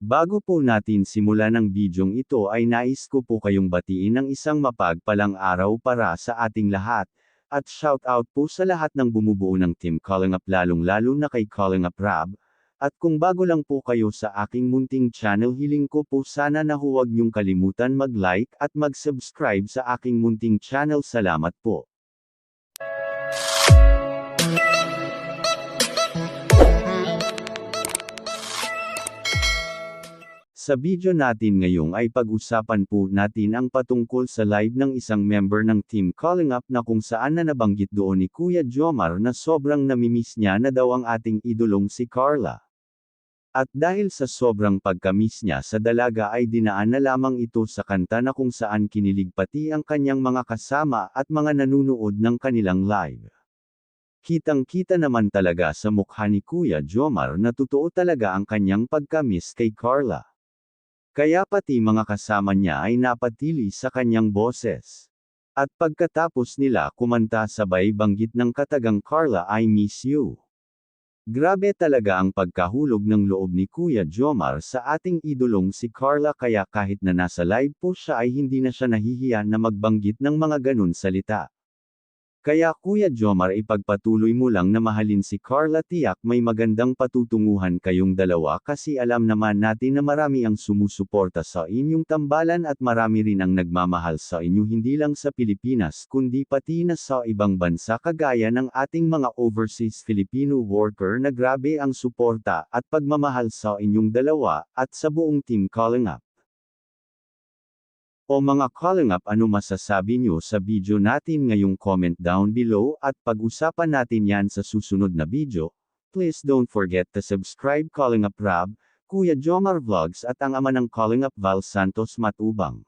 Bago po natin simulan ang bidyong ito ay nais ko po kayong batiin ng isang mapagpalang araw para sa ating lahat, at shout out po sa lahat ng bumubuo ng Team Calling Up lalong lalo na kay Calling Up Rab, at kung bago lang po kayo sa aking munting channel hiling ko po sana na huwag niyong kalimutan mag-like at mag-subscribe sa aking munting channel. Salamat po. Sa video natin ngayong ay pag-usapan po natin ang patungkol sa live ng isang member ng Team Calling Up na kung saan na nabanggit doon ni Kuya Jomar na sobrang namimiss niya na daw ang ating idolong si Carla. At dahil sa sobrang pagkamis niya sa dalaga ay dinaan na lamang ito sa kanta na kung saan kinilig pati ang kanyang mga kasama at mga nanunood ng kanilang live. Kitang-kita naman talaga sa mukha ni Kuya Jomar na totoo talaga ang kanyang pagkamis kay Carla. Kaya pati mga kasama niya ay napatili sa kanyang boses. At pagkatapos nila kumanta sabay banggit ng katagang Carla I miss you. Grabe talaga ang pagkahulog ng loob ni Kuya Jomar sa ating idolong si Carla kaya kahit na nasa live po siya ay hindi na siya nahihiya na magbanggit ng mga ganun salita. Kaya Kuya Jomar ipagpatuloy mo lang na mahalin si Carla tiyak may magandang patutunguhan kayong dalawa kasi alam naman natin na marami ang sumusuporta sa inyong tambalan at marami rin ang nagmamahal sa inyo hindi lang sa Pilipinas kundi pati na sa ibang bansa. Kagaya ng ating mga overseas Filipino worker na grabe ang suporta at pagmamahal sa inyong dalawa at sa buong team. Calling up. O mga calling up ano masasabi nyo sa video natin ngayong comment down below at pag-usapan natin yan sa susunod na video. Please don't forget to subscribe calling up Rab, Kuya Jomar Vlogs at ang ama ng calling up Val Santos Matubang.